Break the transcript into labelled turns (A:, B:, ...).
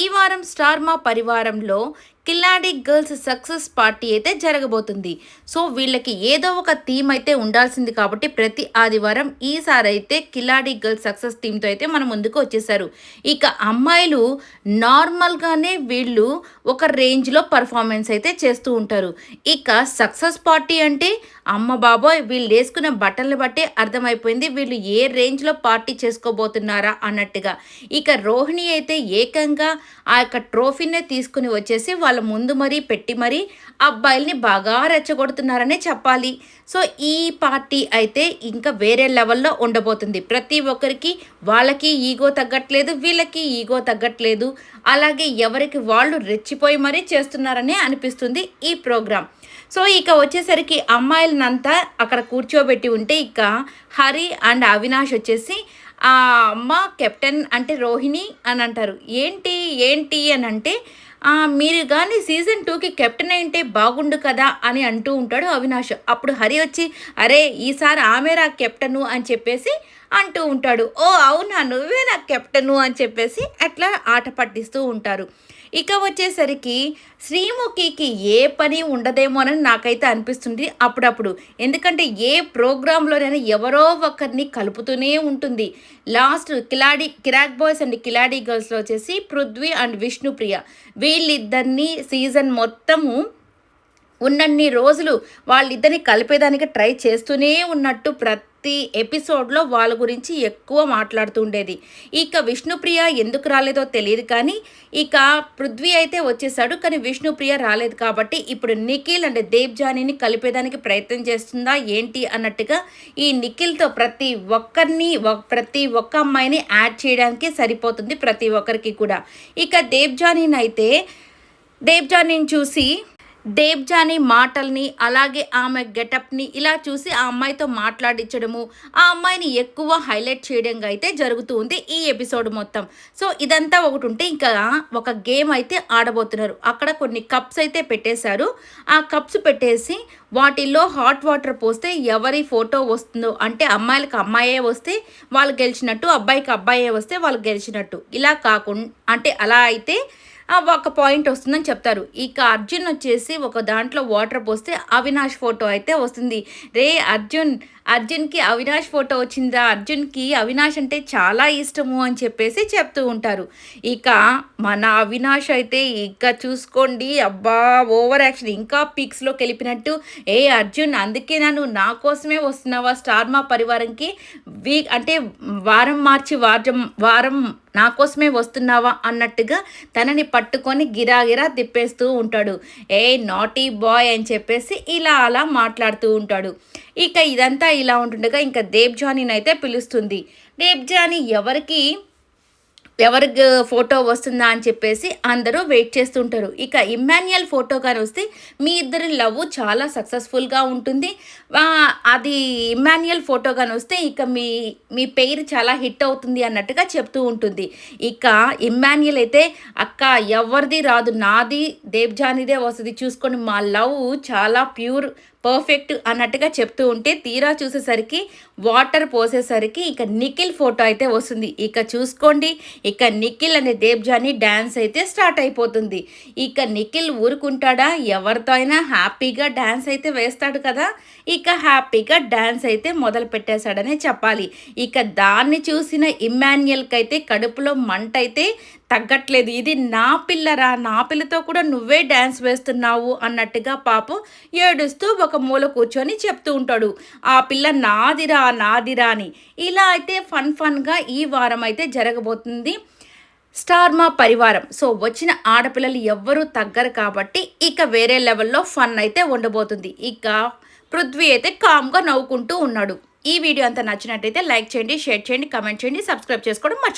A: ఈ వారం స్టార్ మా పరివారంలో కిల్లాడి గర్ల్స్ సక్సెస్ పార్టీ అయితే జరగబోతుంది. సో వీళ్ళకి ఏదో ఒక థీమ్ అయితే ఉండాల్సింది కాబట్టి ప్రతి ఆదివారం ఈసారి అయితే కిల్లాడి గర్ల్స్ సక్సెస్ థీమ్తో అయితే మన ముందుకు వచ్చేసారు ఇక అమ్మాయిలు నార్మల్గానే వీళ్ళు ఒక రేంజ్లో పర్ఫార్మెన్స్ అయితే చేస్తూ ఉంటారు. ఇక సక్సెస్ పార్టీ అంటే అమ్మ బాబోయ్ వీళ్ళు వేసుకున్న బట్టలు బట్టే అర్థమైపోయింది వీళ్ళు ఏ రేంజ్లో పార్టీ చేసుకోబోతున్నారా అన్నట్టుగా. ఇక రోహిణి అయితే ఏకంగా ఆ యొక్క ట్రోఫీనే తీసుకుని వచ్చేసి వాళ్ళ ముందు మరీ పెట్టి మరీ అబ్బాయిల్ని బాగా రెచ్చగొడుతున్నారనే చెప్పాలి. సో ఈ పార్టీ అయితే ఇంకా వేరే లెవెల్లో ఉండబోతుంది. ప్రతి ఒక్కరికి వాళ్ళకి ఈగో తగ్గట్లేదు వీళ్ళకి ఈగో తగ్గట్లేదు. అలాగే ఎవరికి వాళ్ళు రెచ్చిపోయి మరీ చేస్తున్నారనే అనిపిస్తుంది ఈ ప్రోగ్రాం సో ఇక వచ్చేసరికి అమ్మాయిలనంతా అక్కడ కూర్చోబెట్టి ఉంటే ఇక హరి అండ్ అవినాష్ వచ్చేసి ఆ అమ్మ కెప్టెన్ అంటే రోహిణి అని అంటారు. ఏంటి ఏంటి అని అంటే మీరు కానీ సీజన్ టూకి కెప్టెన్ అయింటే బాగుండు కదా అని అంటూ ఉంటాడు అవినాష్. అప్పుడు హరి వచ్చి అరే ఈసారి ఆమెరా కెప్టెను అని చెప్పేసి అంటూ ఉంటాడు. ఓ అవునా? నువ్వే నా కెప్టెను అని చెప్పేసి అట్లా ఆట పట్టిస్తూ ఉంటారు. ఇక వచ్చేసరికి శ్రీముఖికి ఏ పని ఉండదేమోనని నాకైతే అనిపిస్తుంది అప్పుడప్పుడు. ఎందుకంటే ఏ ప్రోగ్రాంలోనైనా ఎవరో ఒకరిని కలుపుతూనే ఉంటుంది. లాస్ట్ కిలాడి కిరాక్ బాయ్స్ అండ్ కిలాడి గర్ల్స్లో వచ్చేసి పృథ్వీ అండ్ విష్ణుప్రియ. వీళ్ళిద్దరినీ సీజన్ మొత్తము ఉన్నన్ని రోజులు వాళ్ళిద్దరిని కలిపేదానికి ట్రై చేస్తూనే ఉన్నట్టు ప్రతి ప్రతి ఎపిసోడ్లో వాళ్ళ గురించి ఎక్కువ మాట్లాడుతూ ఉండేది ఇక విష్ణుప్రియ ఎందుకు రాలేదో తెలియదు కానీ ఇక పృథ్వీ అయితే వచ్చేసాడు కానీ విష్ణుప్రియ రాలేదు కాబట్టి ఇప్పుడు నిఖిల్ అండ్ దేవ్జానీని కలిపేదానికి ప్రయత్నం చేస్తుందా ఏంటి అన్నట్టుగా ఈ నిఖిల్తో ప్రతి ఒక్కరిని ప్రతి ఒక్క అమ్మాయిని యాడ్ చేయడానికి సరిపోతుంది ప్రతి ఒక్కరికి కూడా. ఇక దేవ్జానీని అయితే దేవ్జానీని చూసి దేవ్జాని మాటల్ని అలాగే ఆమె గెటప్ని ఇలా చూసి ఆ అమ్మాయితో మాట్లాడించడము ఆ అమ్మాయిని ఎక్కువ హైలైట్ చేయడంగా అయితే జరుగుతూ ఉంది ఈ ఎపిసోడ్ మొత్తం. సో ఇదంతా ఒకటి ఉంటే ఇంకా ఒక గేమ్ అయితే ఆడబోతున్నారు. అక్కడ కొన్ని కప్స్ అయితే పెట్టేశారు. ఆ కప్స్ పెట్టేసి వాటిల్లో హాట్ వాటర్ పోస్తే ఎవరి ఫోటో వస్తుందో అంటే అమ్మాయిలకు అమ్మాయే వస్తే వాళ్ళు గెలిచినట్టు అబ్బాయికి అబ్బాయే వస్తే వాళ్ళు గెలిచినట్టు. ఇలా కాకుండా అంటే అలా అయితే ఒక పాయింట్ వస్తుందని చెప్తారు. ఇక అర్జున్ వచ్చేసి ఒక దాంట్లో వాటర్ పోస్తే అవినాష్ ఫోటో అయితే వస్తుంది. రే అర్జున్ అర్జున్కి అవినాష్ ఫోటో వచ్చిందా? అర్జున్కి అవినాష్ అంటే చాలా ఇష్టము అని చెప్పేసి చెప్తూ ఉంటారు. ఇక మన అవినాష్ అయితే ఇక చూసుకోండి. అబ్బా ఓవర్ యాక్షన్. ఇంకా పిక్స్లో కెలిపినట్టు ఏ అర్జున్ అందుకే నన్ను నా కోసమే వస్తున్నావా స్టార్ మా పరివారంకి? వీక్ అంటే వారం మార్చి వారం వారం నా కోసమే వస్తున్నావా? అన్నట్టుగా తనని పట్టుకొని గిరాగిరా తిప్పేస్తూ ఉంటాడు. ఏ నాటీ బాయ్ అని చెప్పేసి ఇలా అలా మాట్లాడుతూ ఉంటాడు. ఇక ఇదంతా ఇలా ఉంటుండగా ఇంకా దేబ్జానీని అయితే పిలుస్తుంది. దేబ్జానీ ఎవరికి ఎవరికి ఫోటో వస్తుందా అని చెప్పేసి అందరూ వెయిట్ చేస్తుంటారు. ఇక ఇమ్మాన్యుయల్ ఫోటో కానీ వస్తే మీ ఇద్దరి లవ్ చాలా సక్సెస్ఫుల్గా ఉంటుంది. అది ఇమ్మాన్యుయల్ ఫోటో కానీ వస్తే ఇక మీ మీ పేరు చాలా హిట్ అవుతుంది అన్నట్టుగా చెప్తూ ఉంటుంది. ఇక ఇమ్మాన్యుయల్ అయితే అక్క ఎవరిది రాదు నాది దేవ్జానిదే వస్తుంది. చూసుకొని మా లవ్ చాలా ప్యూర్ పర్ఫెక్ట్ అన్నట్టుగా చెప్తూ ఉంటే తీరా చూసేసరికి వాటర్ పోసేసరికి ఇక నిఖిల్ ఫోటో అయితే వస్తుంది. ఇక చూసుకోండి ఇక నిఖిల్ అనే దేబ్జాని డ్యాన్స్ అయితే స్టార్ట్ అయిపోతుంది. ఇక నిఖిల్ ఊరుకుంటాడా? ఎవరితో అయినా హ్యాపీగా డ్యాన్స్ అయితే వేస్తాడు కదా? ఇక హ్యాపీగా డ్యాన్స్ అయితే మొదలు పెట్టేశాడనే చెప్పాలి. ఇక దాన్ని చూసిన ఇమ్మాన్యుయల్కి అయితే కడుపులో మంట అయితే తగ్గట్లేదు. ఇది నా పిల్లరా నా పిల్లతో కూడా నువ్వే డ్యాన్స్ వేస్తున్నావు అన్నట్టుగా పాపం ఏడుస్తూ ఒక మూల కూర్చొని చెప్తూ ఉంటాడు. ఆ పిల్ల నాదిరా నాదిరా అని. ఇలా అయితే ఫన్ ఫన్గా ఈ వారం అయితే జరగబోతుంది స్టార్ మా పరివారం. సో వచ్చిన ఆడపిల్లలు ఎవ్వరూ తగ్గరు కాబట్టి ఇక వేరే లెవెల్లో ఫన్ అయితే ఉండబోతుంది. ఇక పృథ్వీ అయితే కామ్గా నవ్వుకుంటూ ఉన్నాడు. ఈ వీడియో అంతా నచ్చినట్టయితే లైక్ చేయండి షేర్ చేయండి కమెంట్ చేయండి సబ్స్క్రైబ్ చేసుకోవడం మర్చిపో